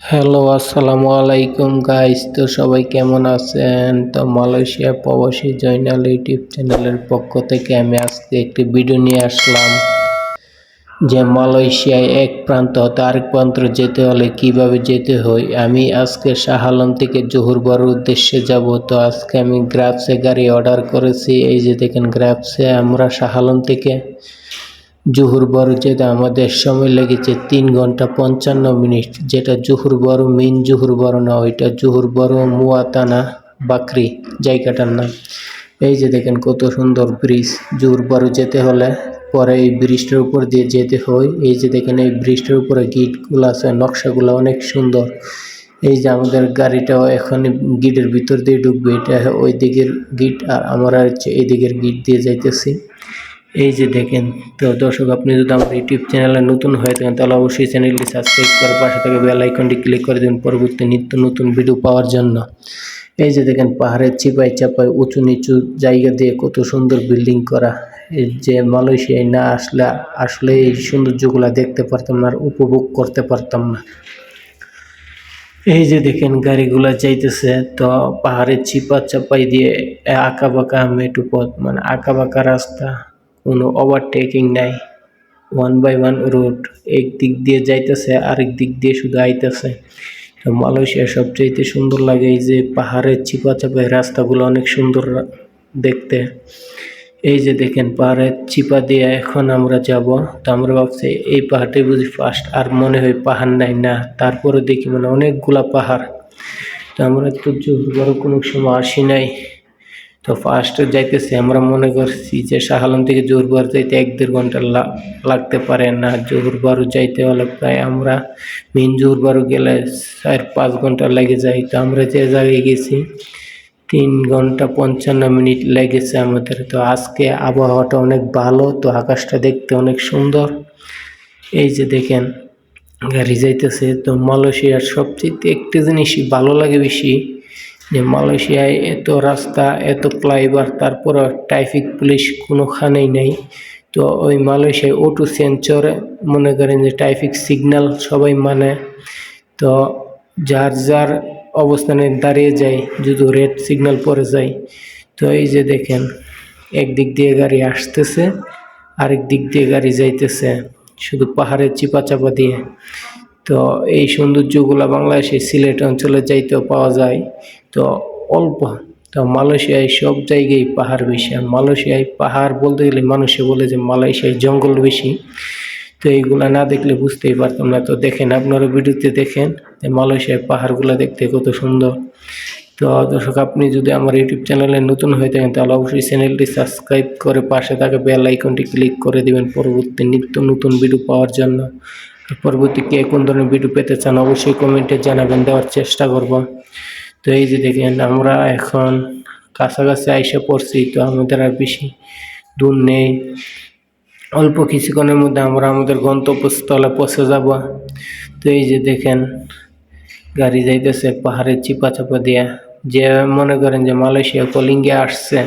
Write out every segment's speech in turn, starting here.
Hello, আসসালামু আলাইকুম guys তো সবাই কেমন আছেন? তো মালয়েশিয়া প্রবাসী জয়নাল ইউটিউব চ্যানেলের পক্ষ থেকে আমি আজকে একটি ভিডিও নিয়ে আসলাম, যে মালয়েশিয়ায় এক প্রান্ত হতে আরেক প্রান্ত যেতে হলে কীভাবে যেতে হয়। আমি আজকে শাহালম থেকে জহুরবর উদ্দেশ্যে যাব। তো আজকে আমি গ্রাফসে গাড়ি অর্ডার করেছি। এই যে দেখেন গ্রাফসে আমরা শাহালম থেকে জুহুর বড় যেতে আমাদের সময় লেগেছে তিন ঘণ্টা পঞ্চান্ন মিনিট। যেটা জুহুর বড় মেন, জুহুর বড় না, ওইটা জুহুর বড় মুয়াতানা বাকরি জায়গাটার নাম। এই যে দেখেন কত সুন্দর ব্রিজ, জুহুর বড় যেতে হলে পরে এই ব্রিজটার উপর দিয়ে যেতে হয়। এই যে দেখেন এই ব্রিজটার উপরে গিটগুলো আছে, নকশাগুলো অনেক সুন্দর। এই যে আমাদের গাড়িটাও এখন গিটের ভিতর দিয়ে ঢুকবে, এটা ওই দিকের গিট আর আমরা হচ্ছে এই দিকের গিট দিয়ে যাইতেছি। এই যে দেখেন, তো দর্শক, আপনি যদি আমার ইউটিউব চ্যানেলে নতুন হয়ে থাকেন, তাহলে অবশ্যই চ্যানেলটি সাবস্ক্রাইব করে পাশে থেকে বেল আইকনটি ক্লিক করে দেবেন পরবর্তী নিত্য নতুন ভিডিও পাওয়ার জন্য। এই যে দেখেন, পাহাড়ের চিপাই চাপাই উঁচু নিচু জায়গা দিয়ে কত সুন্দর বিল্ডিং করা। যে মালয়েশিয়ায় না আসলে আসলে এই সৌন্দর্যগুলো দেখতে পারতাম না আর উপভোগ করতে পারতাম না। এই যে দেখেন, গাড়িগুলা যাইতেছে, তো পাহাড়ের চিপা চাপাই দিয়ে আঁকা বাঁকা মেটু পথ মানে আঁকা বাঁকা রাস্তা। কোনো ওভারটেকিং নাই। ওয়ান বাই ওয়ান রোড এক দিক দিয়ে যাইতেছে, আরেক দিক দিয়ে শুধু আইতেছে। তো মালয়েশিয়া সবচাইতে সুন্দর লাগে এই যে পাহাড়ের চিপা চাপায় রাস্তাগুলো অনেক সুন্দর দেখতে। এই যে দেখেন, পাহাড়ের চিপা দিয়ে এখন আমরা যাব। তো আমরা ভাবছি এই পাহাড়টাই বুঝি ফার্স্ট আর মনে হয় পাহাড় নাই, না। তারপরে দেখি মানে অনেকগুলা পাহাড়। তো আমরা তো বড় কোনো সময় আসি নাই। তো ফার্স্টে যাইতেছি, আমরা মনে করছি যে শাহালম থেকে জোরবার যাইতে এক দেড় ঘণ্টা লাগতে পারে না। জোরবারও যাইতে হলে প্রায় আমরা মেন জোরবারও গেলে চার পাঁচ ঘণ্টা লেগে যাই তো আমরা যে জায়গায় গেছি, তিন ঘণ্টা পঞ্চান্ন মিনিট লেগেছে আমাদের। তো আজকে আবহাওয়াটা অনেক ভালো, তো আকাশটা দেখতে অনেক সুন্দর। এই যে দেখেন, গাড়ি যাইতেছে। তো মালয়েশিয়ার সবচেয়ে একটি জিনিসই ভালো লাগে বেশি যে মালয়েশিয়ায় এত রাস্তা, এত ফ্লাইওভার তারপর ট্রাফিক পুলিশ কোনোখানেই নেই। তো ওই মালয়েশিয়ায় অটো সেন্সরে মনে করেন যে ট্রাফিক সিগন্যাল সবাই মানে। তো যার যার অবস্থানে দাঁড়িয়ে যায়, যদি রেড সিগন্যাল পরে যায়। তো এই যে দেখেন, একদিক দিয়ে গাড়ি আসতেছে, আরেক দিক দিয়ে গাড়ি যাইতেছে, শুধু পাহাড়ের চিপা চাপা দিয়ে। তো এই সৌন্দর্যগুলো বাংলাদেশে সিলেট অঞ্চলে যাইতেও পাওয়া যায়। তো অল্প। তো মালয়েশিয়ায় সব জায়গায় পাহাড় বেশি। আর মালয়েশিয়ায় পাহাড় বলতে গেলে মানুষে বলে যে মালয়েশিয়ায় জঙ্গল বেশি। তো এইগুলা না দেখলে বুঝতেই পারতাম না। তো দেখেন, আপনারা ভিডিওতে দেখেন মালয়েশিয়ায় পাহাড়গুলো দেখতে কত সুন্দর। তো দর্শক, আপনি যদি আমার ইউটিউব চ্যানেলে নতুন হয়ে থাকেন, তাহলে অবশ্যই চ্যানেলটি সাবস্ক্রাইব করে পাশে থাকা বেল আইকনটি ক্লিক করে দেবেন পরবর্তী নিত্য নতুন ভিডিও পাওয়ার জন্য। পরবর্তী কে কোন ধরনের ভিডিও পেতে চান, অবশ্যই কমেন্টে জানাবেন, দেওয়ার চেষ্টা করব। তো এই যে দেখেন, আমরা এখন কাছাকাছি আইসা পড়ছি, তো আমাদের আর বেশি দূর নেই। অল্প কিছুক্ষণের মধ্যে আমরা আমাদের গন্তব্যস্থলে পৌঁছে যাব। তো এই যে দেখেন, গাড়ি যাইতেছে পাহাড়ের চিপা চাপা দিয়া। যে মনে করেন যে মালয়েশিয়া কলিঙ্গে আসছে,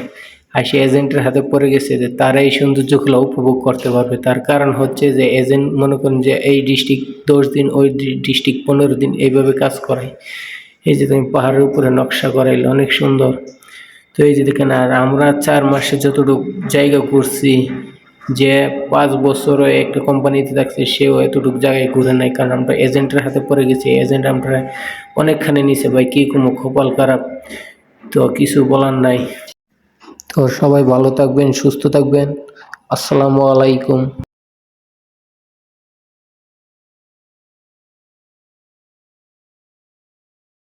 আসে এজেন্টের হাতে পড়ে গেছে যে তারা এই সৌন্দর্যগুলো উপভোগ করতে পারবে। তার কারণ হচ্ছে যে এজেন্ট মনে করেন যে এই ডিস্ট্রিক্ট দশ দিন, ওই ডিস্ট্রিক্ট পনেরো দিন এইভাবে কাজ করায়। এই যে তুমি পাহাড়ের উপরে নকশা করাইলে অনেক সুন্দর। তো এই যে দেখেন, আর আমরা চার মাসে যতটুকু জায়গা ঘুরছি, যে পাঁচ বছরও একটা কোম্পানিতে থাকছে, সেও এতটুকু জায়গায় ঘুরে নাই। কারণ আমরা এজেন্টের হাতে পড়ে গেছি এজেন্ট আমরা অনেকখানি নিছে। ভাই, কী কোনো কপাল খারাপ? তো কিছু বলার নাই। তো সবাই ভালো থাকবেন, সুস্থ থাকবেন। আসসালামু আলাইকুম।